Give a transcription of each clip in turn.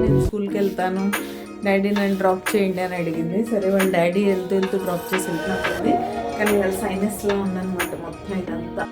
నేను స్కూల్కి వెళ్తాను. డాడీ నన్ను డ్రాప్ చేయండి అని అడిగింది. సరే వాళ్ళ డాడీ వెళ్తూ వెళ్తూ డ్రాప్ చేసి వెళ్తున్నట్టుంది కానీ వాళ్ళ సైనస్లో ఉందన్నమాట మొత్తం ఇదంతా.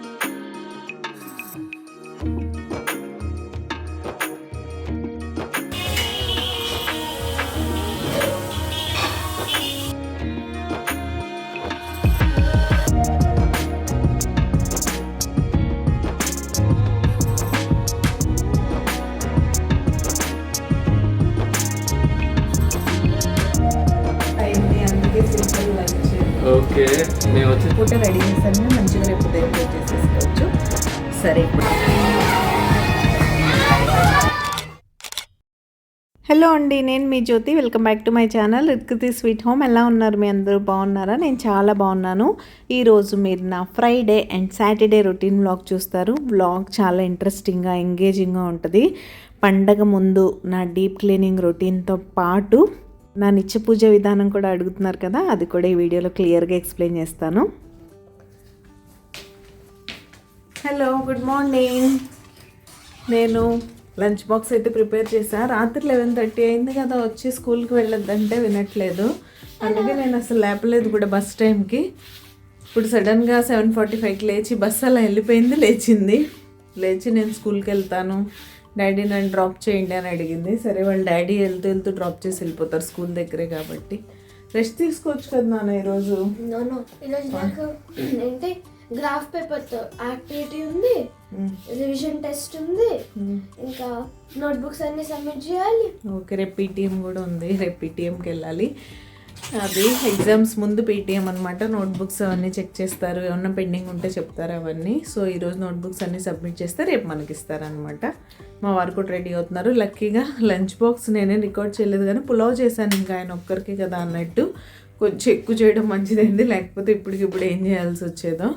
హలో అండి నేను మీ Jyothi. Welcome back to my channel. Ritkriti sweet home. ఎలా ఉన్నారు మీ అందరూ? బాగున్నారా? నేను చాలా బాగున్నాను. ఈరోజు మీరు నా Friday and Saturday routine vlog చూస్తారు. వ్లాగ్ చాలా ఇంట్రెస్టింగ్గా ఎంగేజింగ్గా ఉంటుంది. పండగ ముందు నా డీప్ క్లీనింగ్ రొటీన్తో పాటు నా నిత్య పూజ విధానం కూడా అడుగుతున్నారు కదా అది కూడా ఈ వీడియోలో క్లియర్గా ఎక్స్ప్లెయిన్ చేస్తాను. Hello good morning. నేను లంచ్ బాక్స్ అయితే ప్రిపేర్ చేశా. రాత్రి లెవెన్ థర్టీ అయింది కదా వచ్చి స్కూల్కి వెళ్ళొద్దంటే వినట్లేదు. అందుకే నేను అసలు లేపలేదు కూడా బస్ టైంకి. ఇప్పుడు సడన్గా సెవెన్ ఫార్టీ ఫైవ్కి లేచి బస్ అలా వెళ్ళిపోయింది లేచింది. లేచి నేను స్కూల్కి వెళ్తాను. డాడీ నన్ను డ్రాప్ చేయండి అని అడిగింది. సరే వాళ్ళ డాడీ వెళ్తూ వెళ్తూ డ్రాప్ చేసి వెళ్ళిపోతారు స్కూల్ దగ్గరే కాబట్టి. రెస్ట్ తీసుకోవచ్చు కదా నాన్న ఈరోజు? గ్రాఫ్ పేపర్తో యాక్టివిటీ ఉంది రివిజన్ టెస్ట్ ఉంది ఇంకా నోట్బుక్స్ అన్ని సబ్మిట్ చేయాలి. ఓకే రేపు పీటీఎం కూడా ఉంది రేపు పీటీఎంకి వెళ్ళాలి. అది ఎగ్జామ్స్ ముందు పీటీఎం అనమాట నోట్బుక్స్ అవన్నీ చెక్ చేస్తారు ఏమన్నా పెండింగ్ ఉంటే చెప్తారు అవన్నీ. సో ఈరోజు నోట్బుక్స్ అన్నీ సబ్మిట్ చేస్తే రేపు మనకి ఇస్తారనమాట మా వారు కూడా రెడీ అవుతున్నారు. లక్కీగా లంచ్ బాక్స్ నేనే రికార్డ్ చేయలేదు కానీ పులావ్ చేశాను ఇంకా ఆయన ఒక్కరికి కదా అన్నట్టు. కొంచెం ఎక్కువ చేయడం మంచిదైంది లేకపోతే ఇప్పటికిప్పుడు ఏం చేయాల్సి వచ్చేదో.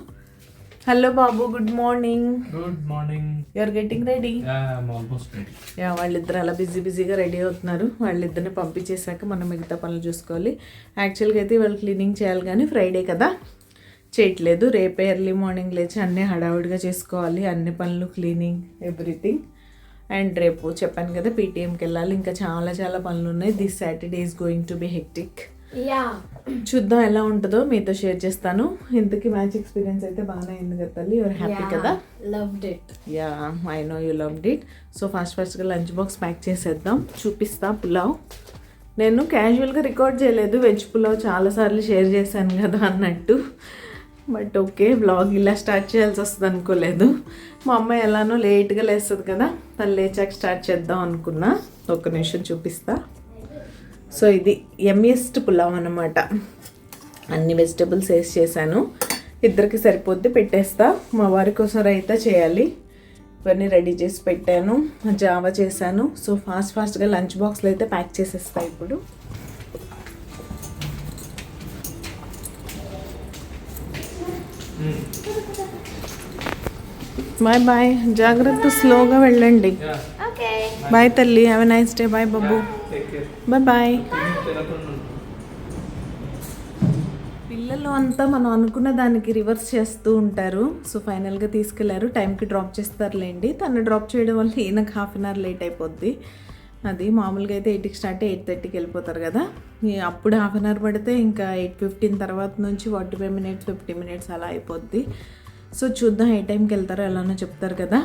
Hello Babu good morning good morning you're getting ready almost ready yeah వాళ్ళిద్దరు అలా బిజీ బిజీగా రెడీ అవుతున్నారు. వాళ్ళిద్దరిని పంపించేశాక మనం మిగతా పనులు చూసుకోవాలి. యాక్చువల్గా అయితే వాళ్ళు క్లీనింగ్ చేయాలి కానీ ఫ్రైడే కదా. చేయట్లేదు. రేపే ఎర్లీ మార్నింగ్ లేచి అన్నీ హడావుడిగా చేసుకోవాలి. అన్ని పనులు క్లీనింగ్ ఎవ్రీథింగ్ అండ్ రేపు చెప్పాను కదా పీటీఎంకి వెళ్ళాలి. ఇంకా చాలా చాలా పనులు ఉన్నాయి. This Saturday is going to be hectic చూద్దాం ఎలా ఉంటుందో మీతో షేర్ చేస్తాను. ఇంతకీ మ్యాచ్ ఎక్స్పీరియన్స్ అయితే బాగానే అయింది కదా తల్లి? యువర్ హ్యాపీ కదా? Loved it yeah I know you loved it so fast ఫాస్ట్గా లంచ్ బాక్స్ ప్యాక్ చేసేద్దాం. చూపిస్తా పులావ్. నేను క్యాజువల్గా రికార్డ్ చేయలేదు. వెజ్ పులావ్ చాలాసార్లు షేర్ చేశాను కదా అన్నట్టు. బట్ ఓకే బ్లాగ్ ఇలా స్టార్ట్ చేయాల్సి వస్తుంది అనుకోలేదు. మా అమ్మాయి ఎలానో లేట్గా లేస్తుంది కదా. తను లేచాక స్టార్ట్ చేద్దాం అనుకున్నా. ఒక్క నిమిషం చూపిస్తా. సో ఇది ఎమ్మియస్ట్ పులావ్ అనమాట అన్ని వెజిటబుల్స్ వేసి చేశాను. ఇద్దరికి సరిపోద్ది పెట్టేస్తా. మా వారి కోసం రైతా చేయాలి. ఇవన్నీ రెడీ చేసి పెట్టాను. జావా చేశాను. సో ఫాస్ట్ ఫాస్ట్గా లంచ్ బాక్స్లో అయితే ప్యాక్ చేసేస్తా ఇప్పుడు. Bye bye. జాగ్రత్త స్లోగా వెళ్ళండి. ఓకే బాయ్ తల్లి. Have a nice day bye Babu. Bye bye పిల్లలు అంతా మనం అనుకున్న దానికి రివర్స్ చేస్తూ ఉంటారు. సో ఫైనల్గా తీసుకెళ్ళారు. టైంకి డ్రాప్ చేస్తారులేండి. తను డ్రాప్ చేయడం వల్ల ఈయనకు హాఫ్ అన్ అవర్ లేట్ అయిపోద్ది. అది మామూలుగా అయితే ఎయిట్కి స్టార్ట్ ఎయిట్ థర్టీకి వెళ్ళిపోతారు కదా. అప్పుడు హాఫ్ అన్ అవర్ పడితే ఇంకా ఎయిట్ ఫిఫ్టీన్ తర్వాత నుంచి forty five minutes fifty minutes అలా అయిపోద్ది. సో చూద్దాం ఏ టైంకి వెళ్తారో ఎలానో చెప్తారు కదా.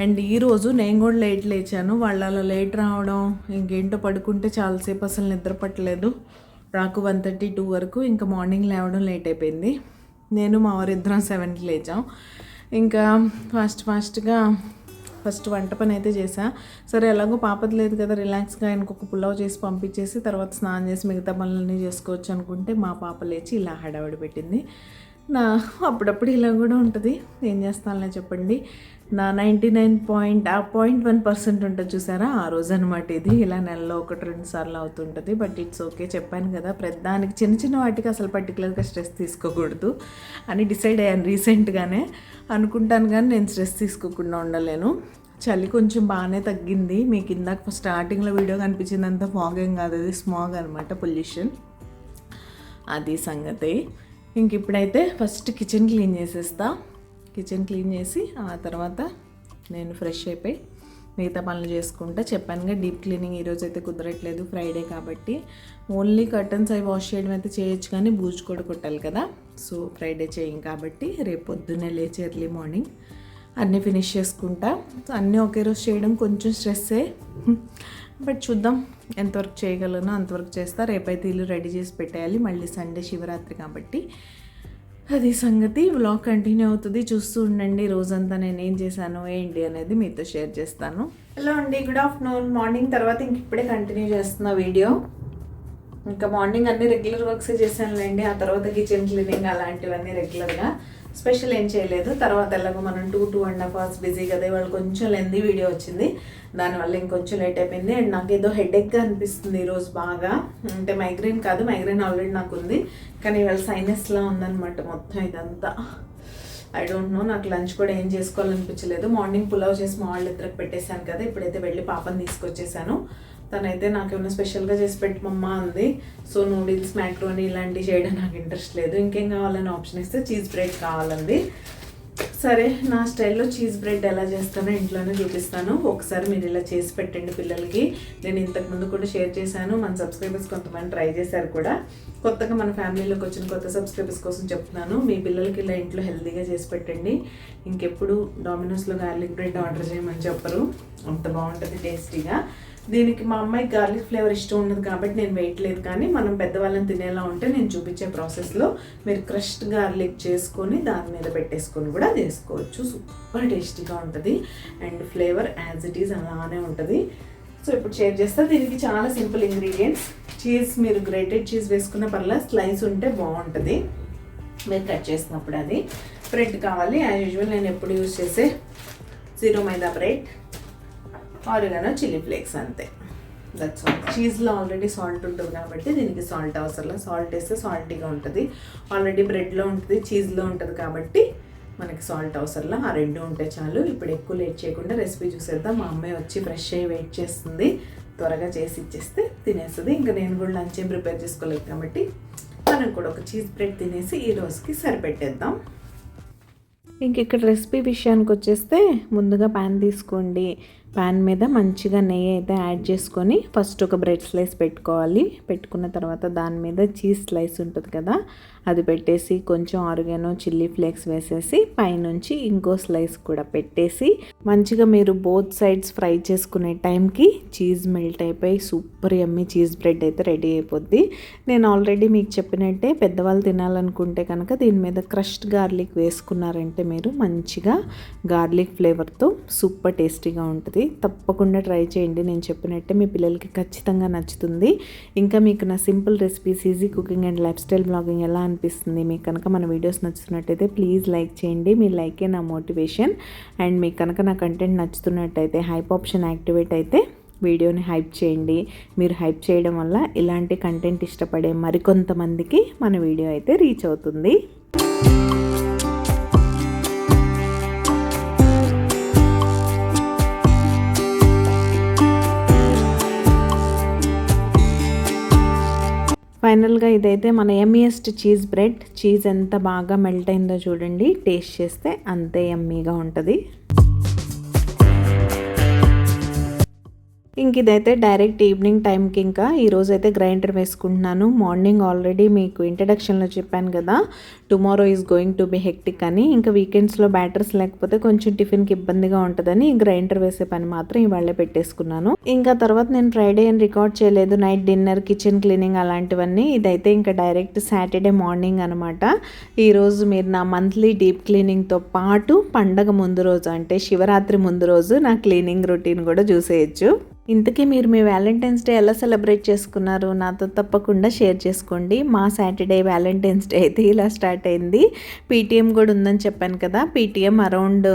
అండ్ ఈరోజు నేను కూడా లేట్ లేచాను. వాళ్ళు అలా లేట్ రావడం ఇంకేంటో పడుకుంటే చాలాసేపు అసలు నిద్ర పట్టలేదు. నాకు వన్ థర్టీ టూ వరకు ఇంకా మార్నింగ్ లేవడం లేట్ అయిపోయింది. నేను మా వారిద్దరం సెవెన్కి లేచాం. ఇంకా ఫాస్ట్ ఫాస్ట్గా ఫస్ట్ వంట పని అయితే చేసా సరే ఎలాగో పాపది లేదు కదా రిలాక్స్గా ఆయనకు ఒక పులావ్ చేసి పంపించేసి తర్వాత స్నానం చేసి మిగతా పనులన్నీ చేసుకోవచ్చు అనుకుంటే మా పాప లేచి ఇలా హడావిడి పెట్టింది. నా అప్పుడప్పుడు ఇలా కూడా ఉంటుంది. ఏం చేస్తానులే చెప్పండి. నా ninety nine point ah point one percent ఉంటుంది చూసారా? ఆ రోజు అనమాట ఇది. ఇలా నెలలో ఒకటి రెండు సార్లు అవుతుంటుంది. But it's okay. చెప్పాను కదా ప్రతిదానికి చిన్న చిన్న వాటికి అసలు పర్టికులర్గా స్ట్రెస్ తీసుకోకూడదు అని డిసైడ్ అయ్యాను రీసెంట్గానే. అనుకుంటాను కానీ నేను స్ట్రెస్ తీసుకోకుండా ఉండలేను. చలి కొంచెం బాగానే తగ్గింది. మీకు ఇందాక స్టార్టింగ్లో వీడియో కనిపించిందంత ఫాగ్ ఏం కాదు. అది స్మాగ్ అనమాట పొల్యూషన్. అది సంగతి. ఇంక ఇప్పుడైతే ఫస్ట్ కిచెన్ క్లీన్ చేసేస్తా. కిచెన్ క్లీన్ చేసి ఆ తర్వాత నేను ఫ్రెష్ అయిపోయి మిగతా పనులు చేసుకుంటా. చెప్పానుగా డీప్ క్లీనింగ్ ఈరోజు అయితే కుదరట్లేదు ఫ్రైడే కాబట్టి. ఓన్లీ కర్టన్స్ అవి వాష్ చేయడం అయితే చేయొచ్చు కానీ బూజు కూడా కొట్టాలి కదా. సో ఫ్రైడే చేయం కాబట్టి రేపు పొద్దున్నే లేచి ఎర్లీ మార్నింగ్ అన్నీ ఫినిష్ చేసుకుంటా. సో అన్నీ ఒకే రోజు చేయడం కొంచెం స్ట్రెస్సే. బట్ చూద్దాం ఎంతవరకు చేయగలను అంతవరకు చేస్తా. రేపైతే ఇల్లు రెడీ చేసి పెట్టేయాలి. మళ్ళీ సండే శివరాత్రి కాబట్టి. అది సంగతి. వ్లాగ్ కంటిన్యూ అవుతుంది. చూస్తూ ఉండండి. రోజంతా నేను ఏం చేశాను ఏంటి అనేది మీతో షేర్ చేస్తాను. హలో అండి. గుడ్ ఆఫ్టర్నూన్ మార్నింగ్ తర్వాత ఇంక ఇప్పుడే కంటిన్యూ చేస్తున్న వీడియో ఇంకా మార్నింగ్ అన్ని రెగ్యులర్ వర్క్స్ చేశానులేండి. ఆ తర్వాత కిచెన్ క్లీనింగ్ అలాంటివన్నీ రెగ్యులర్గా స్పెషల్ ఏం చేయలేదు. తర్వాత ఎలాగో మనం two two and half hours busy కదా. ఇవాళ కొంచెం లెంది వీడియో వచ్చింది. దానివల్ల ఇంకొంచెం లేట్ అయిపోయింది. అండ్ నాకు ఏదో హెడేక్గా అనిపిస్తుంది ఈరోజు బాగా. అంటే మైగ్రేన్ కాదు మైగ్రేన్ ఆల్రెడీ నాకు ఉంది. కానీ ఇవాళ సైనస్లా ఉందన్నమాట మొత్తం ఇదంతా. ఐ డోంట్ నో నాకు లంచ్ కూడా ఏం చేసుకోవాలనిపించలేదు. మార్నింగ్ పులావ్ చేసి మా వాళ్ళు ఇద్దరికి పెట్టేశాను కదా ఇప్పుడైతే వెళ్ళి పాపని తీసుకొచ్చేసాను తనైతే నాకేమైనా స్పెషల్గా చేసి పెట్టమమ్మా అంది. సో నూడిల్స్ మ్యాక్రోని ఇలాంటివి చేయడం నాకు ఇంట్రెస్ట్ లేదు. ఇంకేం కావాలని ఆప్షన్ ఇస్తే చీజ్ బ్రెడ్ కావాలంది. సరే నా స్టైల్లో చీజ్ బ్రెడ్ ఎలా చేస్తానో ఇంట్లోనే చూపిస్తాను. ఒకసారి మీరు ఇలా చేసి పెట్టండి పిల్లలకి. నేను ఇంతకుముందు కూడా షేర్ చేశాను. మన సబ్స్క్రైబర్స్ కొంతమంది ట్రై చేశారు కూడా. కొత్తగా మన ఫ్యామిలీలోకి వచ్చిన కొత్త సబ్స్క్రైబర్స్ కోసం చెప్తున్నాను. మీ పిల్లలకి ఇలా ఇంట్లో హెల్తీగా చేసి పెట్టండి. ఇంకెప్పుడు డామినోస్లో గార్లిక్ బ్రెడ్ ఆర్డర్ చేయమని చెప్పరు. అంత బాగుంటుంది టేస్టీగా. దీనికి మా అమ్మాయి గార్లిక్ ఫ్లేవర్ ఇష్టం ఉండదు కాబట్టి నేను వేయట్లేదు కానీ మనం పెద్దవాళ్ళని తినేలా ఉంటే నేను చూపించే ప్రాసెస్లో మీరు క్రష్డ్ గార్లిక్ చేసుకొని దాని మీద పెట్టేసుకొని కూడా చేసుకోవచ్చు. సూపర్ టేస్టీగా ఉంటుంది. And flavour as it is అలానే ఉంటుంది. సో ఇప్పుడు షేర్ చేస్తా. దీనికి చాలా సింపుల్ ఇంగ్రీడియంట్స్. చీజ్ మీరు గ్రేటెడ్ చీజ్ వేసుకున్న పర్లా స్లైస్ ఉంటే బాగుంటుంది. మీరు కట్ చేసినప్పుడు అది. బ్రెడ్ కావాలి. యాజ్ యూజువల్ నేను ఎప్పుడు యూజ్ చేసే zero maida bread. Oregano chilli flakes అంతే. దట్స్ ఆల్ చీజ్లో ఆల్రెడీ సాల్ట్ ఉంటుంది కాబట్టి దీనికి సాల్ట్ అవసరం సాల్ట్ వేస్తే సాల్టీగా ఉంటుంది. ఆల్రెడీ బ్రెడ్లో ఉంటుంది చీజ్లో ఉంటుంది కాబట్టి మనకి సాల్ట్ అవసరంలా ఆ రెండు ఉంటే చాలు. ఇప్పుడు ఎక్కువ లేట్ చేయకుండా రెసిపీ చూసేద్దాం. మా అమ్మాయి వచ్చి ఫ్రెష్ అయ్యి వెయిట్ చేస్తుంది. త్వరగా చేసి ఇచ్చేస్తే తినేస్తుంది. ఇంకా నేను కూడా లంచ్ ఏం ప్రిపేర్ చేసుకోలేదు కాబట్టి మనం కూడా ఒక చీజ్ బ్రెడ్ తినేసి ఈ రోజుకి సరిపెట్టేద్దాం. ఇంక ఇక్కడ రెసిపీ విషయానికి వచ్చేస్తే ముందుగా ప్యాన్ తీసుకోండి. ప్యాన్ మీద మంచిగా నెయ్యి అయితే యాడ్ చేసుకొని ఫస్ట్ ఒక బ్రెడ్ స్లైస్ పెట్టుకోవాలి. పెట్టుకున్న తర్వాత దాని మీద చీజ్ స్లైస్ ఉంటుంది కదా అది పెట్టేసి కొంచెం ఆరుగానో చిల్లీ ఫ్లేక్స్ వేసేసి పైనుంచి ఇంకో స్లైస్ కూడా పెట్టేసి మంచిగా మీరు బోత్ సైడ్స్ ఫ్రై చేసుకునే టైంకి చీజ్ మెల్ట్ అయిపోయి సూపర్ ఎమ్మి చీజ్ బ్రెడ్ అయితే రెడీ అయిపోద్ది. నేను ఆల్రెడీ మీకు చెప్పినట్టే పెద్దవాళ్ళు తినాలనుకుంటే కనుక దీని మీద క్రష్డ్ గార్లిక్ వేసుకున్నారంటే మీరు మంచిగా గార్లిక్ ఫ్లేవర్తో సూపర్ టేస్టీగా ఉంటుంది. తప్పకుండా ట్రై చేయండి. నేను చెప్పినట్టే మీ పిల్లలకి ఖచ్చితంగా నచ్చుతుంది. ఇంకా మీకు నా simple recipes easy cooking and lifestyle blogging ఎలా అనిపిస్తుంది. మీకు కనుక మన వీడియోస్ నచ్చుతున్నట్టయితే ప్లీజ్ లైక్ చేయండి. మీ లైకే నా మోటివేషన్. అండ్ మీకు కనుక నా కంటెంట్ నచ్చుతున్నట్టయితే హైప్ ఆప్షన్ యాక్టివేట్ అయితే వీడియోని హైప్ చేయండి. మీరు హైప్ చేయడం వల్ల ఇలాంటి కంటెంట్ ఇష్టపడే మరికొంతమందికి మన వీడియో అయితే రీచ్ అవుతుంది. ఫైనల్గా ఇదైతే మన ఎమ్మియెస్ట్ చీజ్ బ్రెడ్. చీజ్ ఎంత బాగా మెల్ట్ అయిందో చూడండి. టేస్ట్ చేస్తే అంతే ఎమ్మీగా ఉంటుంది. ఇంక ఇదైతే డైరెక్ట్ ఈవినింగ్ టైంకి ఇంకా ఈరోజు అయితే గ్రైండర్ వేసుకుంటున్నాను. మార్నింగ్ ఆల్రెడీ మీకు ఇంట్రడక్షన్లో చెప్పాను కదా tomorrow is going to be hectic అని. ఇంకా వీకెండ్స్లో బ్యాటర్స్ లేకపోతే కొంచెం టిఫిన్కి ఇబ్బందిగా ఉంటుందని గ్రైండర్ వేసే పని మాత్రం ఇవాళే పెట్టేసుకున్నాను. ఇంకా తర్వాత నేను ఫ్రైడే అని రికార్డ్ చేయలేదు. నైట్ డిన్నర్ కిచెన్ క్లీనింగ్ అలాంటివన్నీ. ఇదైతే ఇంకా డైరెక్ట్ సాటర్డే మార్నింగ్ అనమాట ఈరోజు మీరు నా మంత్లీ డీప్ క్లీనింగ్తో పాటు పండగ ముందు రోజు అంటే శివరాత్రి ముందు రోజు నా క్లీనింగ్ రొటీన్ కూడా చూసేయచ్చు. ఇంతకీ మీరు మీ వ్యాలంటైన్స్ డే ఎలా సెలబ్రేట్ చేసుకున్నారు? నాతో తప్పకుండా షేర్ చేసుకోండి. మా సాటర్డే వ్యాలంటైన్స్ డే అయితే ఇలా స్టార్ట్ అయింది. పీటీఎం కూడా ఉందని చెప్పాను కదా. పీటీఎం అరౌండ్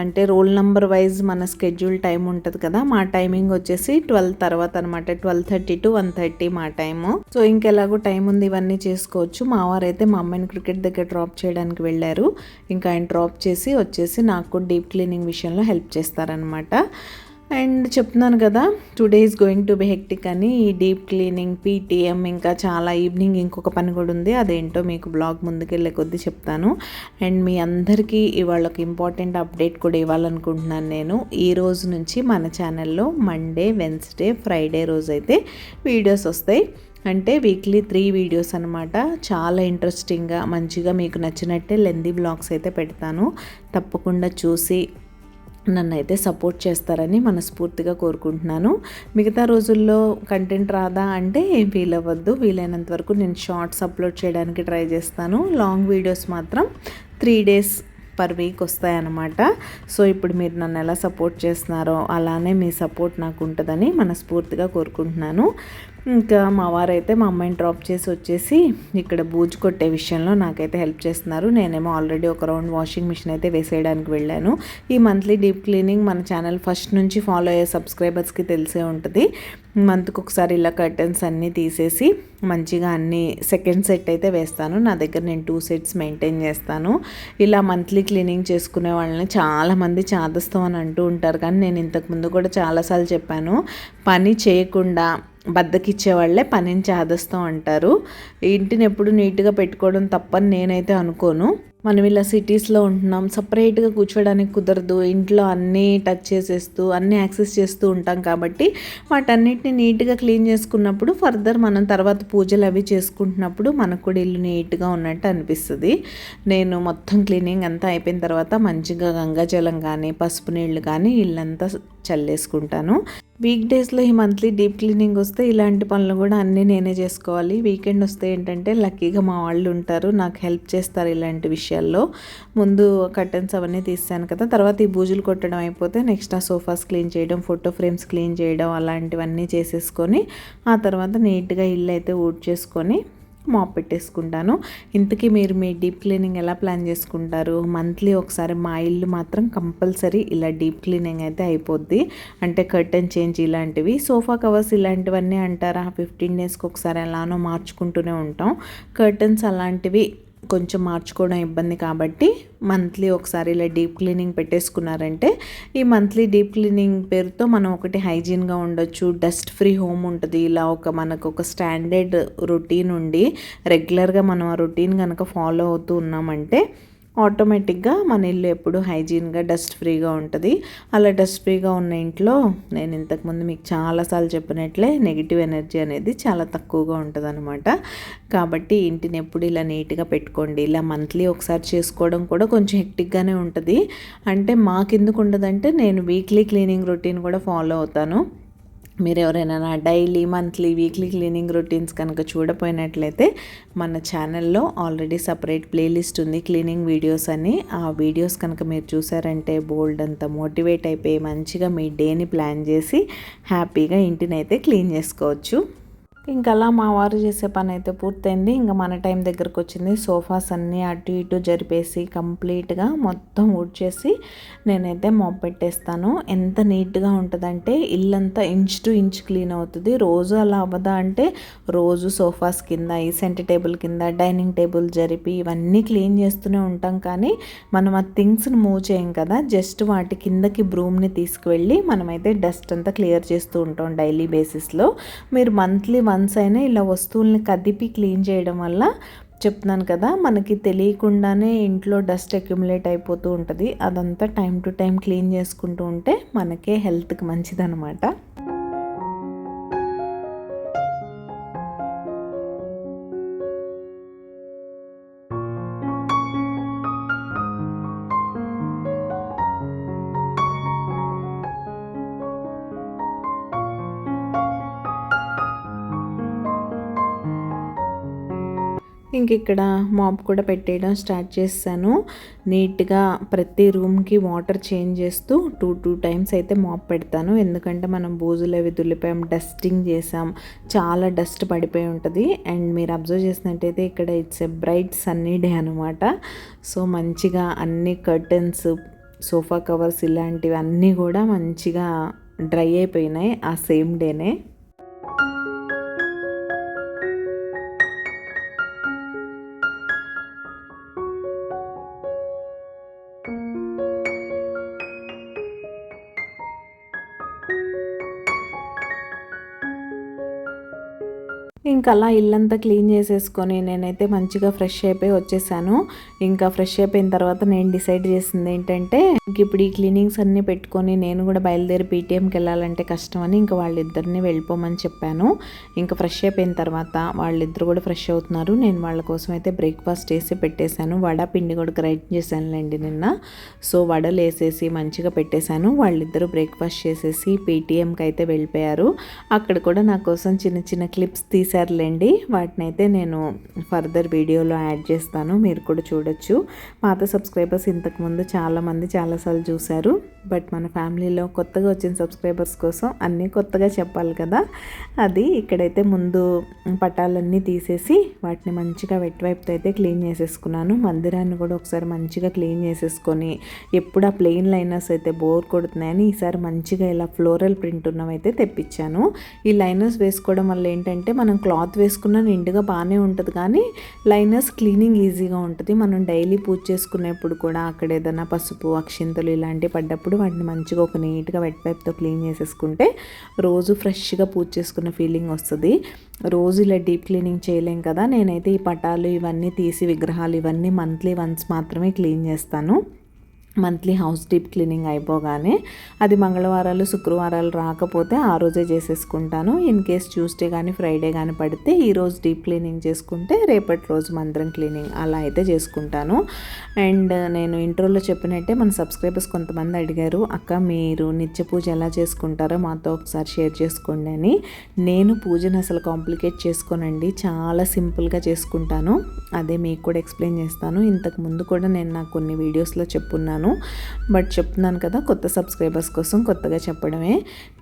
అంటే రోల్ నెంబర్ వైజ్ మన స్కెడ్యూల్ టైం ఉంటుంది కదా. మా టైమింగ్ వచ్చేసి ట్వెల్వ్ తర్వాత అనమాట twelve thirty to one thirty మా టైము. సో ఇంకెలాగో టైం ఉంది ఇవన్నీ చేసుకోవచ్చు. మా వారు అయితే మా అమ్మాయిని క్రికెట్ దగ్గర డ్రాప్ చేయడానికి వెళ్ళారు. ఇంకా ఆయన డ్రాప్ చేసి వచ్చేసి నాకు డీప్ క్లీనింగ్ విషయంలో హెల్ప్ చేస్తారనమాట అండ్ చెప్తున్నాను కదా today is going to be hectic అని ఈ డీప్ క్లీనింగ్ పీటీఎం ఇంకా చాలా ఈవినింగ్ ఇంకొక పని కూడా ఉంది. అదేంటో మీకు బ్లాగ్ ముందుకెళ్ళే కొద్దీ చెప్తాను. అండ్ మీ అందరికీ ఇవాళ ఒక ఇంపార్టెంట్ అప్డేట్ కూడా ఇవ్వాలనుకుంటున్నాను నేను. ఈ రోజు నుంచి మన ఛానల్లో మండే వెన్స్డే ఫ్రైడే రోజు అయితే వీడియోస్ వస్తాయి. అంటే వీక్లీ త్రీ వీడియోస్ అనమాట చాలా ఇంట్రెస్టింగ్గా మంచిగా మీకు నచ్చినట్టే లెందీ బ్లాగ్స్ అయితే పెడతాను. తప్పకుండా చూసి నన్ను అయితే సపోర్ట్ చేస్తారని మనస్ఫూర్తిగా కోరుకుంటున్నాను. మిగతా రోజుల్లో కంటెంట్ రాదా అంటే ఏం ఫీల్ అవ్వద్దు వీలైనంత వరకు నేను షార్ట్స్ అప్లోడ్ చేయడానికి ట్రై చేస్తాను. లాంగ్ వీడియోస్ మాత్రం త్రీ డేస్ పర్ వీక్ వస్తాయన్నమాట. సో ఇప్పుడు మీరు నన్ను ఎలా సపోర్ట్ చేస్తున్నారో అలానే మీ సపోర్ట్ నాకు ఉంటుందని మనస్ఫూర్తిగా కోరుకుంటున్నాను. ఇంకా మా వారైతే మా అమ్మాయిని డ్రాప్ చేసి వచ్చేసి ఇక్కడ బూజు కొట్టే విషయంలో నాకైతే హెల్ప్ చేస్తున్నారు. నేనేమో ఆల్రెడీ ఒక రౌండ్ వాషింగ్ మిషన్ అయితే వేసేయడానికి వెళ్ళాను. ఈ మంత్లీ డీప్ క్లీనింగ్ మన ఛానల్ ఫస్ట్ నుంచి ఫాలో అయ్యే సబ్స్క్రైబర్స్కి తెలిసే ఉంటుంది. మంత్కి ఒకసారి ఇలా కర్టన్స్ అన్నీ తీసేసి మంచిగా అన్ని సెకండ్ సెట్ అయితే వేస్తాను. నా దగ్గర నేను టూ సెట్స్ మెయింటైన్ చేస్తాను. ఇలా మంత్లీ క్లీనింగ్ చేసుకునే వాళ్ళని చాలామంది చాదస్తాం అని అంటూ ఉంటారు. కానీ నేను ఇంతకుముందు కూడా చాలాసార్లు చెప్పాను పని చేయకుండా బద్దకిచ్చేవాళ్ళే పనిని చేదస్తాం అంటారు. ఇంటిని ఎప్పుడు నీట్గా పెట్టుకోవడం తప్పని నేనైతే అనుకోను. మనం ఇలా సిటీస్లో ఉంటున్నాం సపరేట్గా కూర్చోడానికి కుదరదు ఇంట్లో అన్నీ టచ్ చేసేస్తూ అన్నీ యాక్సెస్ చేస్తూ ఉంటాం కాబట్టి వాటన్నిటిని నీట్గా క్లీన్ చేసుకున్నప్పుడు ఫర్దర్ మనం తర్వాత పూజలు అవి చేసుకుంటున్నప్పుడు మనకు కూడా ఇల్లు నీట్గా ఉన్నట్టు అనిపిస్తుంది. నేను మొత్తం క్లీనింగ్ అంతా అయిపోయిన తర్వాత మంచిగా గంగాజలం కానీ పసుపు నీళ్ళు కానీ ఇల్లంతా చల్లేసుకుంటాను. వీక్ డేస్లో ఈ మంత్లీ డీప్ క్లీనింగ్ వస్తే ఇలాంటి పనులు కూడా అన్నీ నేనే చేసుకోవాలి. వీకెండ్ వస్తే ఏంటంటే లక్కీగా మా వాళ్ళు ఉంటారు నాకు హెల్ప్ చేస్తారు ఇలాంటి విషయాల్లో. ముందు కర్టన్స్ అవన్నీ తీసాను కదా తర్వాత ఈ బూజులు కొట్టడం అయిపోతే నెక్స్ట్ ఆ సోఫాస్ క్లీన్ చేయడం ఫోటో ఫ్రేమ్స్ క్లీన్ చేయడం అలాంటివన్నీ చేసేసుకొని ఆ తర్వాత నీట్గా ఇల్లు అయితే ఊడ్ చేసుకొని మాప్ పెట్టేసుకుంటాను. ఇంతకీ మీరు మీ డీప్ క్లీనింగ్ ఎలా ప్లాన్ చేసుకుంటారు? మంత్లీ ఒకసారి మా ఇల్లు మాత్రం కంపల్సరీ ఇలా డీప్ క్లీనింగ్ అయితే అయిపోద్ది. అంటే కర్టెన్ చేంజ్ ఇలాంటివి. సోఫా కవర్స్ ఇలాంటివన్నీ అంటారా? ఫిఫ్టీన్ డేస్కి ఒకసారి ఎలానో మార్చుకుంటూనే ఉంటాం. కర్టన్స్ అలాంటివి కొంచెం మార్చుకోవడం ఇబ్బంది కాబట్టి మంత్లీ ఒకసారి ఇలా డీప్ క్లీనింగ్ పెట్టేసుకున్నారంటే ఈ మంత్లీ డీప్ క్లీనింగ్ పేరుతో మనం ఒకటి హైజీన్గా ఉండొచ్చు. డస్ట్ ఫ్రీ హోమ్ ఉంటుంది. ఇలా ఒక మనకు ఒక స్టాండర్డ్ రొటీన్ ఉండి రెగ్యులర్గా మనం ఆ రొటీన్ కనుక ఫాలో అవుతూ ఉన్నామంటే ఆటోమేటిక్గా మన ఇల్లు ఎప్పుడు హైజీన్గా డస్ట్ ఫ్రీగా ఉంటుంది. అలా డస్ట్ ఫ్రీగా ఉన్న ఇంట్లో నేను ఇంతకుముందు మీకు చాలాసార్లు చెప్పినట్లే నెగిటివ్ ఎనర్జీ అనేది చాలా తక్కువగా ఉంటుంది అనమాట కాబట్టి ఇంటిని ఎప్పుడు ఇలా నీట్గా పెట్టుకోండి. ఇలా మంత్లీ ఒకసారి చేసుకోవడం కూడా కొంచెం హెక్టిక్గానే ఉంటుంది. అంటే మాకెందుకు ఉండదంటే నేను వీక్లీ క్లీనింగ్ రొటీన్ కూడా ఫాలో అవుతాను. మీరు ఎవరైనా నా daily monthly weekly cleaning routines కనుక చూడపోయినట్లయితే మన ఛానల్లో ఆల్రెడీ సపరేట్ ప్లేలిస్ట్ ఉంది. క్లీనింగ్ వీడియోస్ అని. ఆ వీడియోస్ కనుక మీరు చూసారంటే బోల్డ్ అంత మోటివేట్ అయిపోయి మంచిగా మీ డేని ప్లాన్ చేసి హ్యాపీగా ఇంటినైతే క్లీన్ చేసుకోవచ్చు. ఇంకా అలా మా వారు చేసే పని అయితే పూర్తయింది. ఇంకా మన టైం దగ్గరకు వచ్చింది సోఫాస్ అన్నీ అటు ఇటు జరిపేసి కంప్లీట్గా మొత్తం ఊడ్చేసి నేనైతే మాప్ పెట్టేస్తాను. ఎంత నీట్గా ఉంటుందంటే ఇల్లంతా ఇంచ్ టు ఇంచ్ క్లీన్ అవుతుంది. రోజు అలా అవ్వదా అంటే రోజు సోఫాస్ కింద ఈ సెంటర్ టేబుల్ కింద డైనింగ్ టేబుల్ జరిపి ఇవన్నీ క్లీన్ చేస్తూనే ఉంటాం. కానీ మనం ఆ థింగ్స్ని మూవ్ చేయం కదా. జస్ట్ వాటి కిందకి బ్రూమ్ని తీసుకువెళ్ళి మనమైతే డస్ట్ అంతా క్లియర్ చేస్తూ ఉంటాం డైలీ బేసిస్లో. మీరు మంత్లీ వన్స్ అయినా ఇలా వస్తువుల్ని కదిపి క్లీన్ చేయడం వల్ల చెప్తున్నాను కదా మనకి తెలియకుండానే ఇంట్లో డస్ట్ అక్యుములేట్ అయిపోతూ ఉంటుంది. అదంతా టైం టు టైం క్లీన్ చేసుకుంటూ ఉంటే మనకే హెల్త్కి మంచిదనమాట ఇంక ఇక్కడ మాప్ కూడా పెట్టేయడం స్టార్ట్ చేశాను. నీట్గా ప్రతి రూమ్కి వాటర్ చేంజ్ చేస్తూ టూ టూ టైమ్స్ అయితే మాప్ పెడతాను. ఎందుకంటే మనం బూజులు అవి దులిపాం డస్టింగ్ చేసాం చాలా డస్ట్ పడిపోయి ఉంటుంది. అండ్ మీరు అబ్జర్వ్ చేసినట్టయితే ఇక్కడ it's a bright sunny day అనమాట సో మంచిగా అన్ని కర్టన్స్ సోఫా కవర్స్ ఇలాంటివి అన్నీ కూడా మంచిగా డ్రై అయిపోయినాయి ఆ సేమ్ డేనే. ఇంకా అలా ఇల్లంతా క్లీన్ చేసేసుకొని నేనైతే మంచిగా ఫ్రెష్ అయిపోయి వచ్చేసాను. ఇంకా ఫ్రెష్ అయిపోయిన తర్వాత నేను డిసైడ్ చేసింది ఏంటంటే ఇంక ఇప్పుడు ఈ క్లీనింగ్స్ అన్నీ పెట్టుకొని నేను కూడా బయలుదేరి పీటీఎంకి వెళ్ళాలంటే కష్టం అని ఇంకా వాళ్ళిద్దరిని వెళ్ళిపోమని చెప్పాను. ఇంకా ఫ్రెష్ అయిపోయిన తర్వాత వాళ్ళిద్దరు కూడా ఫ్రెష్ అవుతున్నారు. నేను వాళ్ళ కోసం అయితే బ్రేక్ఫాస్ట్ చేసి పెట్టేశాను. వడ పిండి కూడా గ్రైండ్ చేశానులేండి నిన్న. సో వడలు వేసేసి మంచిగా పెట్టేశాను. వాళ్ళిద్దరూ బ్రేక్ఫాస్ట్ చేసేసి పీటీఎంకి అయితే వెళ్ళిపోయారు. అక్కడ కూడా నా కోసం చిన్న చిన్న క్లిప్స్ తీశారు వాటిని అయితే నేను ఫర్దర్ వీడియోలో యాడ్ చేస్తాను. మీరు కూడా చూడొచ్చు. పాత సబ్స్క్రైబర్స్ ఇంతకుముందు చాలామంది చాలాసార్లు చూశారు. బట్ మన ఫ్యామిలీలో కొత్తగా వచ్చిన సబ్స్క్రైబర్స్ కోసం అన్నీ కొత్తగా చెప్పాలి కదా. అది ఇక్కడైతే ముందు పటాలన్నీ తీసేసి వాటిని మంచిగా వెట్ వైపుతో అయితే క్లీన్ చేసేసుకున్నాను. మందిరాన్ని కూడా ఒకసారి మంచిగా క్లీన్ చేసేసుకొని ఎప్పుడు ఆ ప్లెయిన్ లైనర్స్ అయితే బోర్ కొడుతున్నాయని ఈసారి మంచిగా ఇలా ఫ్లోరల్ ప్రింట్ ఉన్నవైతే తెప్పించాను. ఈ లైనర్స్ వేసుకోవడం వల్ల ఏంటంటే మనం క్లాత్ వేసుకున్న నిండుగా బాగానే ఉంటుంది కానీ లైనర్స్ క్లీనింగ్ ఈజీగా ఉంటుంది. మనం డైలీ పూజ చేసుకునేప్పుడు కూడా అక్కడ ఏదైనా పసుపు అక్షింతలు ఇలాంటివి పడ్డప్పుడు వాటిని మంచిగా ఒక నీట్గా వెట్ పైప్తో క్లీన్ చేసేసుకుంటే రోజు ఫ్రెష్గా పూజ చేసుకున్న ఫీలింగ్ వస్తుంది. రోజు ఇలా డీప్ క్లీనింగ్ చేయలేం కదా నేనైతే ఈ పటాలు ఇవన్నీ తీసి విగ్రహాలు ఇవన్నీ మంత్లీ వన్స్ మాత్రమే క్లీన్ చేస్తాను. మంత్లీ హౌస్ డీప్ క్లీనింగ్ అయిపోగానే అది మంగళవారాలు శుక్రవారాలు రాకపోతే ఆ రోజే చేసేసుకుంటాను. ఇన్ కేస్ ట్యూస్డే కానీ ఫ్రైడే కానీ పడితే ఈరోజు డీప్ క్లీనింగ్ చేసుకుంటే రేపటి రోజు మందిరం క్లీనింగ్ అలా అయితే చేసుకుంటాను. అండ్ నేను ఇంట్రోలో చెప్పినట్టే మన సబ్స్క్రైబర్స్ కొంతమంది అడిగారు అక్క మీరు నిత్య పూజ ఎలా చేసుకుంటారో మాతో ఒకసారి షేర్ చేసుకోండి అని. నేను పూజను అసలు కాంప్లికేట్ చేసుకోనండి చాలా సింపుల్గా చేసుకుంటాను. అదే మీకు కూడా ఎక్స్ప్లెయిన్ చేస్తాను. ఇంతకు ముందు కూడా నేను నా కొన్ని వీడియోస్లో చెప్పున్నాను. బట్ చెప్తున్నాను కదా కొత్త సబ్స్క్రైబర్స్ కోసం కొత్తగా చెప్పడమే.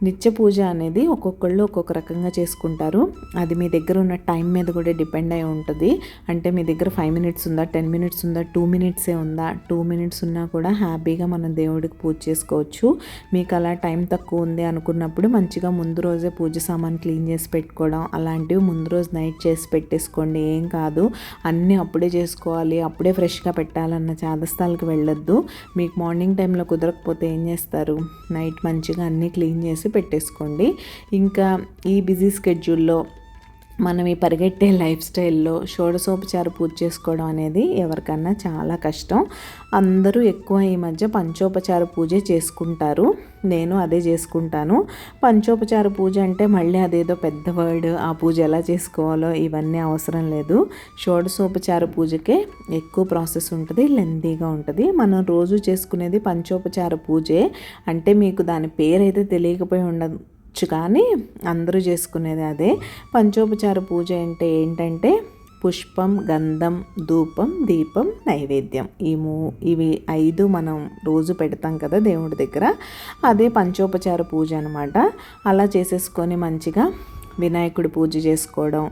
నిత్య పూజ అనేది ఒక్కొక్కళ్ళు ఒక్కొక్క రకంగా చేసుకుంటారు. అది మీ దగ్గర ఉన్న టైం మీద కూడా డిపెండ్ అయి ఉంటుంది. అంటే మీ దగ్గర ఫైవ్ మినిట్స్ ఉందా టెన్ మినిట్స్ ఉందా టూ మినిట్సే ఉందా టూ మినిట్స్ ఉన్నా కూడా హ్యాపీగా మనం దేవుడికి పూజ చేసుకోవచ్చు. మీకు అలా టైం తక్కువ ఉంది అనుకున్నప్పుడు మంచిగా ముందు రోజే పూజ సామాన్ క్లీన్ చేసి పెట్టుకోవడం అలాంటివి ముందు రోజు నైట్ చేసి పెట్టేసుకోండి. ఏం కాదు అన్నీ అప్పుడే చేసుకోవాలి అప్పుడే ఫ్రెష్గా పెట్టాలన్న చాదస్తాలకు వెళ్ళొద్దు. మీకు మార్నింగ్ టైంలో కుదరకపోతే ఏం చేస్తారు? నైట్ మంచిగా అన్నీ క్లీన్ చేసి పెట్టేసుకోండి. ఇంకా ఈ బిజీ స్కెడ్యూల్లో మనం ఈ పరిగెట్టే లైఫ్ స్టైల్లో షోడశోపచార పూజ చేసుకోవడం అనేది ఎవరికన్నా చాలా కష్టం. అందరూ ఎక్కువ ఈ మధ్య పంచోపచార పూజే చేసుకుంటారు. నేను అదే చేసుకుంటాను. పంచోపచార పూజ అంటే మళ్ళీ అదేదో పెద్ద వర్డ్ ఆ పూజ ఎలా చేసుకోవాలో ఇవన్నీ అవసరం లేదు. షోడశోపచార పూజకే ఎక్కువ ప్రాసెస్ ఉంటుంది లెందీగా ఉంటుంది. మనం రోజు చేసుకునేది పంచోపచార పూజే. అంటే మీకు దాని పేరైతే తెలియకపోయి ఉండదు వచ్చు కానీ అందరూ చేసుకునేది అదే. పంచోపచార పూజ అంటే ఏంటంటే పుష్పం గంధం ధూపం దీపం నైవేద్యం. ఈ మూ ఇవి ఐదు మనం రోజు పెడతాం కదా దేవుడి దగ్గర. అదే పంచోపచార పూజ అనమాట అలా చేసేసుకొని మంచిగా వినాయకుడి పూజ చేసుకోవడం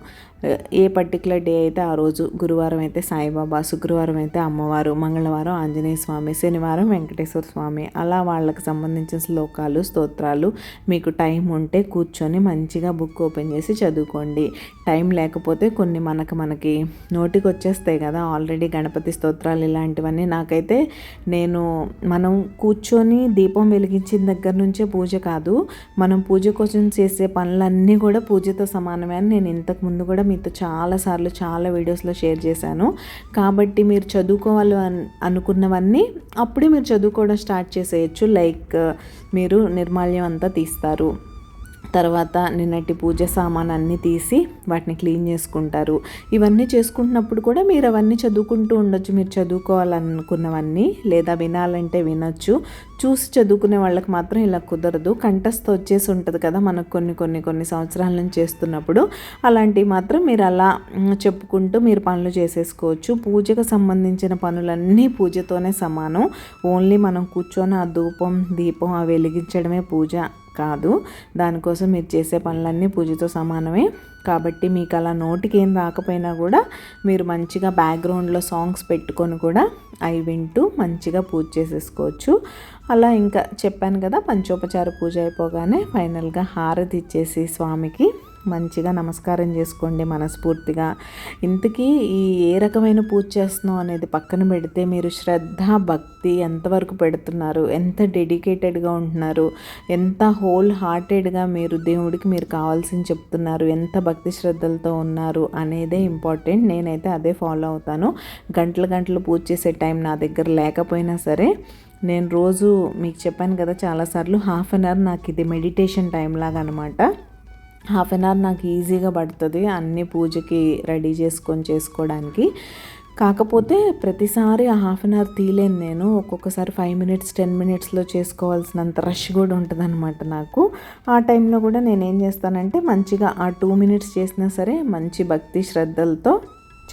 ఏ పర్టికులర్ డే అయితే ఆ రోజు గురువారం అయితే సాయిబాబా శుక్రవారం అయితే అమ్మవారు మంగళవారం ఆంజనేయ స్వామి శనివారం వెంకటేశ్వర స్వామి. అలా వాళ్ళకి సంబంధించిన శ్లోకాలు స్తోత్రాలు మీకు టైం ఉంటే కూర్చొని మంచిగా బుక్ ఓపెన్ చేసి చదువుకోండి. టైం లేకపోతే కొన్ని మనకు మనకి నోటికి వచ్చేస్తాయి కదా. ఆల్రెడీ గణపతి స్తోత్రాలు ఇలాంటివన్నీ. నాకైతే నేను మనం కూర్చొని దీపం వెలిగించిన దగ్గర నుంచే పూజ కాదు మనం పూజ కోసం చేసే పనులన్నీ కూడా పూజతో సమానమే అని నేను ఇంతకు ముందు కూడా మీతో చాలాసార్లు చాలా వీడియోస్లో షేర్ చేశాను. కాబట్టి మీరు చదువుకోవాలి అనుకున్నవన్నీ అప్పుడే మీరు చదువుకోవడం స్టార్ట్ చేసేయచ్చు. లైక్ మీరు నిర్మాల్యం అంతా తీస్తారు. తర్వాత నిన్నటి పూజ సామాన్ అన్నీ తీసి వాటిని క్లీన్ చేసుకుంటారు. ఇవన్నీ చేసుకుంటున్నప్పుడు కూడా మీరు అవన్నీ చదువుకుంటూ ఉండొచ్చు. మీరు చదువుకోవాలనుకున్నవన్నీ లేదా వినాలంటే వినొచ్చు. చూసి చదువుకునే వాళ్ళకి మాత్రం ఇలా కుదరదు. కంఠస్థ వచ్చేసి ఉంటుంది కదా మనకు కొన్ని కొన్ని కొన్ని సంవత్సరాల నుంచి చేస్తున్నప్పుడు. అలాంటివి మాత్రం మీరు అలా చెప్పుకుంటూ మీరు పనులు చేసేసుకోవచ్చు. పూజకు సంబంధించిన పనులన్నీ పూజతోనే సమానం. ఓన్లీ మనం కూర్చొని ఆ ధూపం దీపం అవి వెలిగించడమే పూజ. కాదు. దానికోసం మీరు చేసే పనులన్నీ పూజతో సమానమే. కాబట్టి మీకు అలా నోటికి ఏం రాకపోయినా కూడా మీరు మంచిగా బ్యాక్గ్రౌండ్లో సాంగ్స్ పెట్టుకొని కూడా అవి వింటూ మంచిగా పూజ చేసేసుకోవచ్చు. అలా ఇంకా చెప్పాను కదా పంచోపచార పూజ అయిపోగానే ఫైనల్గా హారతి ఇచ్చేసి స్వామికి. మంచిగా నమస్కారం చేసుకోండి మనస్ఫూర్తిగా. ఇంతకీ ఈ ఏ రకమైన పూజ చేస్తున్నాం అనేది పక్కన పెడితే మీరు శ్రద్ధ భక్తి ఎంతవరకు పెడుతున్నారు? ఎంత డెడికేటెడ్గా ఉంటున్నారు? ఎంత హోల్ హార్టెడ్గా మీరు దేవుడికి మీరు కావాల్సింది చెప్తున్నారు? ఎంత భక్తి శ్రద్ధలతో ఉన్నారు? అనేదే ఇంపార్టెంట్ నేనైతే అదే ఫాలో అవుతాను. గంటలు గంటలు పూజ చేసే టైం నా దగ్గర లేకపోయినా సరే నేను రోజు మీకు చెప్పాను కదా చాలాసార్లు హాఫ్ అన్ అవర్ నాకు ఇది మెడిటేషన్ టైం లాగా అనమాట హాఫ్ అన్ అవర్ నాకు ఈజీగా పడుతుంది అన్ని పూజకి రెడీ చేసుకొని చేసుకోవడానికి. కాకపోతే ప్రతిసారి ఆ హాఫ్ అన్ అవర్ తీలేను నేను. ఒక్కొక్కసారి ఫైవ్ మినిట్స్ టెన్ మినిట్స్లో చేసుకోవాల్సినంత రష్ కూడా ఉంటుందన్నమాట నాకు. ఆ టైంలో కూడా నేను ఏం చేస్తానంటే మంచిగా ఆ టూ మినిట్స్ చేసినా సరే మంచి భక్తి శ్రద్ధలతో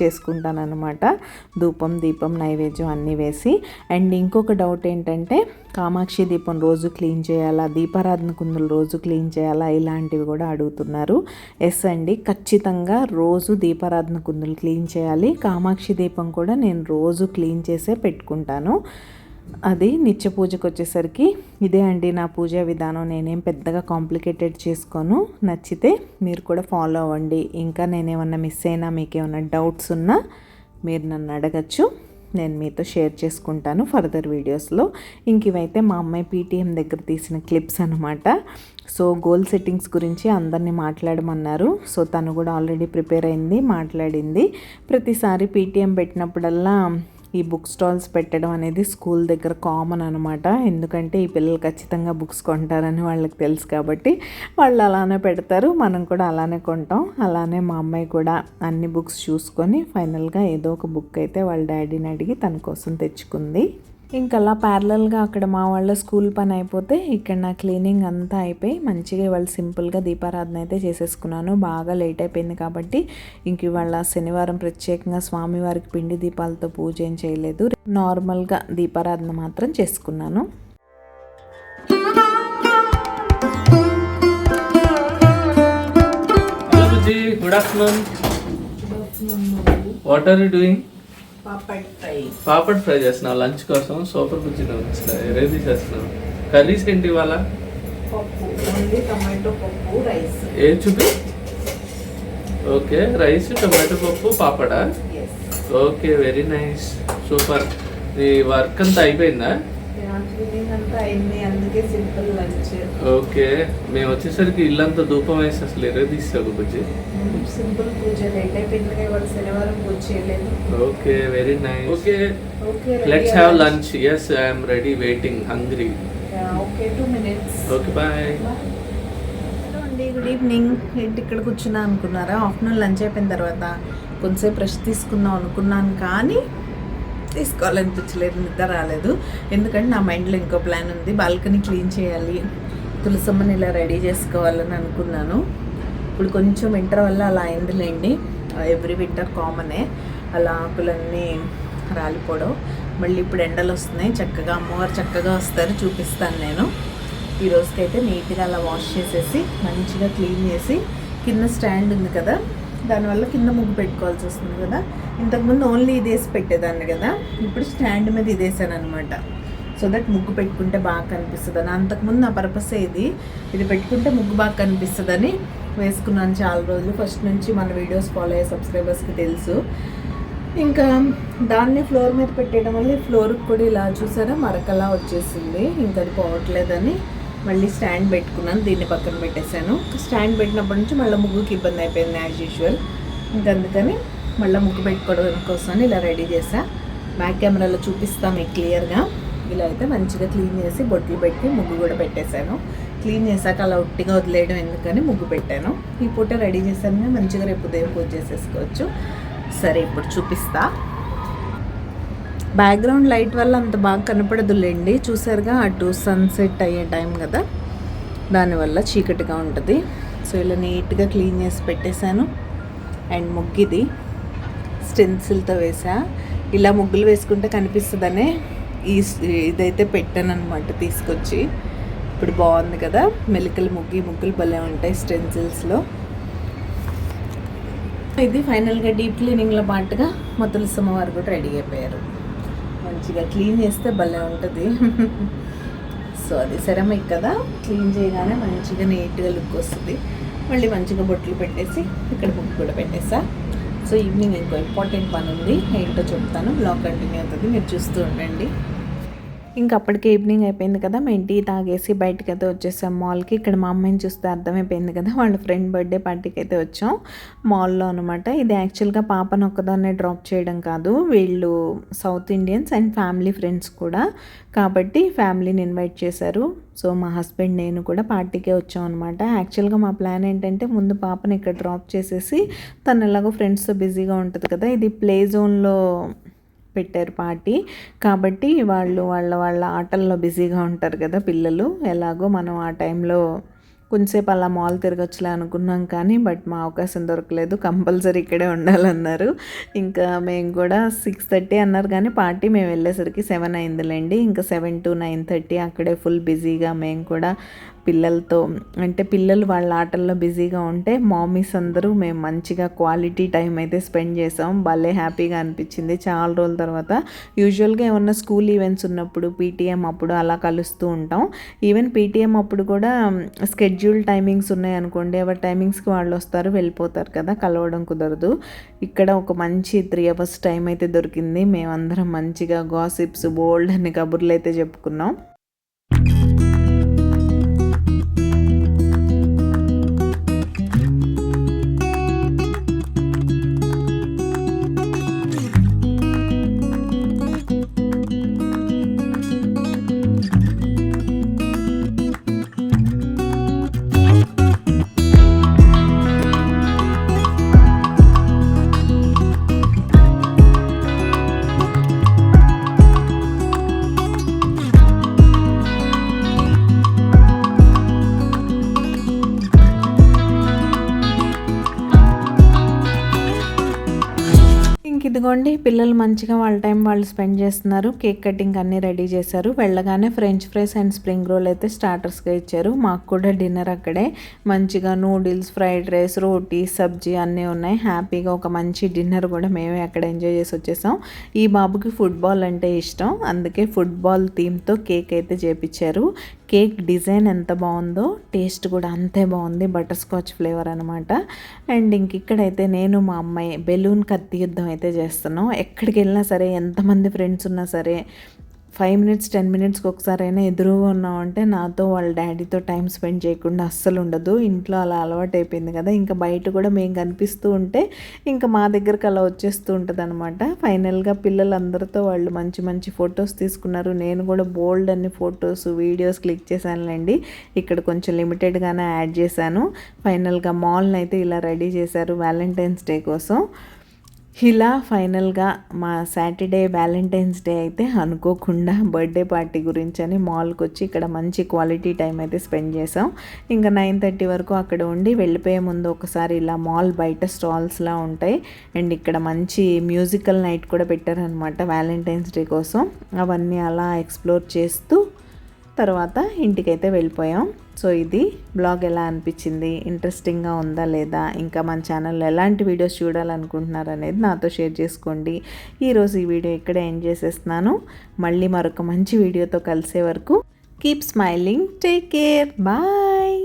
చేసుకుంటానన్నమాట. ధూపం దీపం నైవేద్యం అన్నీ వేసి. అండ్ ఇంకొక డౌట్ ఏంటంటే కామాక్షి దీపం రోజు క్లీన్ చేయాలా? దీపారాధన కుందులు రోజు క్లీన్ చేయాలా? ఇలాంటివి కూడా అడుగుతున్నారు. ఎస్ అండి. ఖచ్చితంగా రోజు దీపారాధన కుందులు క్లీన్ చేయాలి. కామాక్షి దీపం కూడా నేను రోజు క్లీన్ చేసే పెట్టుకుంటాను. అది నిత్య పూజకు వచ్చేసరికి ఇదే అండి నా పూజా విధానం. నేనేం పెద్దగా కాంప్లికేటెడ్ చేసుకోను. నచ్చితే మీరు కూడా ఫాలో అవ్వండి. ఇంకా నేనేమన్నా మిస్ అయినా మీకు ఏమైనా డౌట్స్ ఉన్నా మీరు నన్ను అడగచ్చు. నేను మీతో షేర్ చేసుకుంటాను ఫర్దర్ వీడియోస్లో. ఇంక ఇవైతే మా అమ్మాయి పీటీఎం దగ్గర తీసిన క్లిప్స్ అనమాట సో గోల్ సెట్టింగ్స్ గురించి అందరినీ మాట్లాడమన్నారు. సో తను కూడా ఆల్రెడీ ప్రిపేర్ అయింది మాట్లాడింది. ప్రతిసారి పీటీఎం పెట్టినప్పుడల్లా ఈ బుక్ స్టాల్స్ పెట్టడం అనేది స్కూల్ దగ్గర కామన్ అనమాట ఎందుకంటే ఈ పిల్లలు ఖచ్చితంగా బుక్స్ కొంటారని వాళ్ళకి తెలుసు కాబట్టి వాళ్ళు అలానే పెడతారు. మనం కూడా అలానే కొంటాం. అలానే మా అమ్మాయి కూడా అన్ని బుక్స్ చూసుకొని ఫైనల్గా ఏదో ఒక బుక్ అయితే వాళ్ళ డాడీని అడిగి తన కోసం తెచ్చుకుంది. ఇంకా అలా ప్యారలల్గా అక్కడ మా వాళ్ళ స్కూల్ పని అయిపోతే ఇక్కడ నా క్లీనింగ్ అంతా అయిపోయి మంచిగా ఇవాళ సింపుల్గా దీపారాధన అయితే చేసేసుకున్నాను. బాగా లేట్ అయిపోయింది కాబట్టి ఇంక ఇవాళ శనివారం ప్రత్యేకంగా స్వామివారికి పిండి దీపాలతో పూజ ఏం చేయలేదు. నార్మల్గా దీపారాధన మాత్రం చేసుకున్నాను. Good afternoon what are you doing papad fry. చేస్తున్నావు లంచ్ కోసం సూపర్ బుజ్జి రెడీ చేస్తున్నావు కర్రీస్ ఏంటి ఇవాళ? టమాటో పప్పు రైస్. ఏం చూపి? ఓకే రైస్ టమాటో పప్పు పాపడా? Okay very nice super. ఈ వర్క్ అంతా అయిపోయిందా? ఓకే మేము వచ్చేసరికి ఇల్లంతా ధూపం వేసి అసలు ఎర్ర తీసావు బుజ్జి సింపుల్ పూజ శనివారం పూజ చేయలేదు. Okay very nice. Okay. Okay let's have lunch yes I'm ready waiting hungry okay two minutes okay bye hello అండి గుడ్ ఈవినింగ్ ఏంటి ఇక్కడ కూర్చున్నా అనుకున్నారా? ఆఫ్టర్నూన్ లంచ్ అయిపోయిన తర్వాత కొంచెంసేపు రెస్ట్ తీసుకుందాం అనుకున్నాను కానీ తీసుకోవాలనిపించలేదు నిద్ర రాలేదు. ఎందుకంటే నా మైండ్లో ఇంకో ప్లాన్ ఉంది. బాల్కనీ క్లీన్ చేయాలి. తులసమ్మని ఇలా రెడీ చేసుకోవాలని అనుకున్నాను. ఇప్పుడు కొంచెం వింటర్ వల్ల అలా అయిందిలేండి. ఎవ్రీ వింటర్ కామనే. అలా ఆకులన్నీ రాలిపోవడం. మళ్ళీ ఇప్పుడు ఎండలు వస్తున్నాయి. చక్కగా అమ్మవారు చక్కగా వస్తారు. చూపిస్తాను నేను. ఈ రోజుకైతే నీట్గా అలా వాష్ చేసేసి మంచిగా క్లీన్ చేసి కింద స్టాండ్ ఉంది కదా దానివల్ల కింద ముగ్గు పెట్టుకోవాల్సి వస్తుంది కదా. ఇంతకుముందు ఓన్లీ ఇదేసి పెట్టేదాన్ని కదా. ఇప్పుడు స్టాండ్ మీద ఇదేసాను అనమాట సో దట్ ముగ్గు పెట్టుకుంటే బాగా కనిపిస్తుంది అని. అంతకుముందు నా పర్పస్ ఇది ఇది పెట్టుకుంటే ముగ్గు బాగా కనిపిస్తుందని వేసుకున్నాను చాలా రోజులు. ఫస్ట్ నుంచి మన వీడియోస్ ఫాలో అయ్యే సబ్స్క్రైబర్స్కి తెలుసు. ఇంకా దాన్ని ఫ్లోర్ మీద పెట్టేయడం వల్ల ఫ్లోర్కి కూడా ఇలా చూసారా? మరకలా వచ్చేసింది. ఇంకా అది పోవట్లేదని మళ్ళీ స్టాండ్ పెట్టుకున్నాను దీన్ని పక్కన పెట్టేశాను. స్టాండ్ పెట్టినప్పటి నుంచి మళ్ళీ ముగ్గుకి ఇబ్బంది అయిపోయింది యాజ్ యూజువల్ ఇంకా అందుకని మళ్ళీ ముగ్గు పెట్టుకోవడం కోసం ఇలా రెడీ చేసా బ్యాక్ కెమెరాలో చూపిస్తాం మీకు క్లియర్గా ఇలా అయితే మంచిగా క్లీన్ చేసి బొట్లు పెట్టి ముగ్గు కూడా పెట్టేశాను. క్లీన్ చేశాక అలా ఉట్టిగా వదిలేయడం ఎందుకని ముగ్గు పెట్టాను. ఈ పూట రెడీ చేశాను మంచిగా రేపు ఉదయం పూజ చేసేసుకోవచ్చు. సరే ఇప్పుడు చూపిస్తా. బ్యాక్గ్రౌండ్ లైట్ వల్ల అంత బాగా కనపడదులేండి. చూసారుగా అటు సన్సెట్ అయ్యే టైం కదా. దానివల్ల చీకటిగా ఉంటుంది. సో ఇలా నీట్గా క్లీన్ చేసి పెట్టేశాను. అండ్ ముగ్గిది స్టెన్సిల్తో వేసా ఇలా ముగ్గులు వేసుకుంటే కనిపిస్తుందనే ఈ ఇదైతే పెట్టాను అనమాట తీసుకొచ్చి. ఇప్పుడు బాగుంది కదా. మెలికలు ముగ్గి ముగ్గులు భలే ఉంటాయి స్టెన్సిల్స్లో ఇది ఫైనల్గా డీప్ క్లీనింగ్లో పాటుగా మొత్తం సమ్మవారు కూడా రెడీ అయిపోయారు. మంచిగా క్లీన్ చేస్తే భలే ఉంటుంది. సో అది సెరమిక్ కదా క్లీన్ చేయగానే మంచిగా నీట్గా లుక్ వస్తుంది. మళ్ళీ మంచిగా బొట్లు పెట్టేసి ఇక్కడ బుక్ కూడా పెట్టేసా. సో ఈవినింగ్ ఇంకో ఇంపార్టెంట్ పని ఉంది ఏంటో చెప్తాను. బ్లాగ్ కంటిన్యూ అవుతుంది మీరు చూస్తూ ఉండండి. ఇంకా అప్పటికే ఈవినింగ్ అయిపోయింది కదా మేము టీ తాగేసి బయటకి అయితే వచ్చేసాం మాల్కి ఇక్కడ మా అమ్మాయిని చూస్తే అర్థమైపోయింది కదా వాళ్ళ ఫ్రెండ్ బర్త్డే పార్టీకి అయితే వచ్చాం మాల్లో అనమాట ఇది యాక్చువల్గా పాపను ఒక్కదాన్నే డ్రాప్ చేయడం కాదు వీళ్ళు South Indians and family friends కూడా. కాబట్టి ఫ్యామిలీని ఇన్వైట్ చేశారు. సో మా హస్బెండ్ నేను కూడా పార్టీకే వచ్చాం అనమాట యాక్చువల్గా మా ప్లాన్ ఏంటంటే ముందు పాపని ఇక్కడ డ్రాప్ చేసేసి తను ఎలాగో ఫ్రెండ్స్తో బిజీగా ఉంటుంది కదా ఇది ప్లే జోన్లో పెట్టారు పార్టీ. కాబట్టి వాళ్ళు వాళ్ళ వాళ్ళ ఆటల్లో బిజీగా ఉంటారు కదా పిల్లలు. ఎలాగో మనం ఆ టైంలో కొంచెంసేపు అలా మాల్ తిరగచ్చులే అనుకున్నాం కానీ బట్ మా అవకాశం దొరకలేదు. కంపల్సరీ ఇక్కడే ఉండాలన్నారు. ఇంకా మేము కూడా సిక్స్ థర్టీ అన్నారు కానీ పార్టీ మేము వెళ్ళేసరికి సెవెన్ అయిందిలేండి. ఇంకా సెవెన్ టు నైన్ థర్టీ అక్కడే ఫుల్ బిజీగా మేము కూడా పిల్లలతో అంటే పిల్లలు వాళ్ళ ఆటల్లో బిజీగా ఉంటే మామీస్ అందరూ మేము మంచిగా క్వాలిటీ టైం అయితే స్పెండ్ చేసాం. భలే హ్యాపీగా అనిపించింది. చాలా రోజుల తర్వాత యూజువల్గా ఏమన్నా స్కూల్ ఈవెంట్స్ ఉన్నప్పుడు పీటీఎం అప్పుడు అలా కలుస్తూ ఉంటాం. ఈవెన్ పీటీఎం అప్పుడు కూడా స్కెడ్యూల్ టైమింగ్స్ ఉన్నాయనుకోండి ఎవరి టైమింగ్స్కి వాళ్ళు వస్తారు వెళ్ళిపోతారు కదా. కలవడం కుదరదు. ఇక్కడ ఒక మంచి త్రీ అవర్స్ టైం అయితే దొరికింది. మేమందరం మంచిగా గాసిప్స్ బోల్డ్ అని కబుర్లు అయితే చెప్పుకున్నాం. ఇదిగోండి పిల్లలు మంచిగా వాళ్ళ టైం వాళ్ళు స్పెండ్ చేస్తున్నారు. కేక్ కటింగ్ అన్నీ రెడీ చేశారు. వెళ్ళగానే French fries and spring roll అయితే స్టార్టర్స్గా ఇచ్చారు. మాకు కూడా డిన్నర్ అక్కడే. మంచిగా నూడిల్స్ ఫ్రైడ్ రైస్ రోటీ సబ్జీ అన్నీ ఉన్నాయి. హ్యాపీగా ఒక మంచి డిన్నర్ కూడా మేమే అక్కడ ఎంజాయ్ చేసి వచ్చేసాం. ఈ బాబుకి ఫుట్బాల్ అంటే ఇష్టం. అందుకే ఫుట్బాల్ థీమ్తో కేక్ అయితే చేపించారు. కేక్ డిజైన్ ఎంత బాగుందో టేస్ట్ కూడా అంతే బాగుంది బటర్ స్కాచ్ ఫ్లేవర్ అనమాట అండ్ ఇంక ఇక్కడైతే నేను మా అమ్మాయి బెలూన్ కత్తి యుద్ధం అయితే చేస్తున్నాం. ఎక్కడికి వెళ్ళినా సరే ఎంతమంది ఫ్రెండ్స్ ఉన్నా సరే ఫైవ్ మినిట్స్ టెన్ మినిట్స్కి ఒకసారైనా ఎదురుగా ఉన్నామంటే నాతో వాళ్ళ డాడీతో టైం స్పెండ్ చేయకుండా అస్సలు ఉండదు. ఇంట్లో అలా అలవాటు అయిపోయింది కదా. ఇంకా బయట కూడా మేము కనిపిస్తూ ఉంటే ఇంకా మా దగ్గరకు అలా వచ్చేస్తూ ఉంటుంది అనమాట ఫైనల్గా పిల్లలందరితో వాళ్ళు మంచి మంచి ఫొటోస్ తీసుకున్నారు. నేను కూడా బోల్డ్ అన్ని ఫొటోస్ వీడియోస్ క్లిక్ చేశానులేండి. ఇక్కడ కొంచెం లిమిటెడ్గానే యాడ్ చేశాను. ఫైనల్గా మాల్ని అయితే ఇలా రెడీ చేశారు వ్యాలంటైన్స్ డే కోసం. ఇలా ఫైనల్గా మా సాటర్డే వ్యాలంటైన్స్ డే అయితే అనుకోకుండా బర్త్డే పార్టీ గురించి అని మాల్కి వచ్చి ఇక్కడ మంచి క్వాలిటీ టైం అయితే స్పెండ్ చేసాం. ఇంకా నైన్ థర్టీ వరకు అక్కడ ఉండి వెళ్ళిపోయే ముందు ఒకసారి ఇలా మాల్ బయట స్టాల్స్లా ఉంటాయి. అండ్ ఇక్కడ మంచి మ్యూజికల్ నైట్ కూడా పెట్టారనమాట వ్యాలంటైన్స్ డే కోసం. అవన్నీ అలా ఎక్స్ప్లోర్ చేస్తూ తర్వాత ఇంటికైతే వెళ్ళిపోయాం. సో ఇది బ్లాగ్ ఎలా అనిపించింది? ఇంట్రెస్టింగ్గా ఉందా లేదా? ఇంకా మన ఛానల్లో ఎలాంటి వీడియోస్ చూడాలనుకుంటున్నారు అనేది నాతో షేర్ చేసుకోండి. ఈరోజు ఈ వీడియో ఇక్కడే ఎండ్ చేసేస్తున్నాను. మళ్ళీ మరొక మంచి వీడియోతో కలిసే వరకు keep smiling take care bye!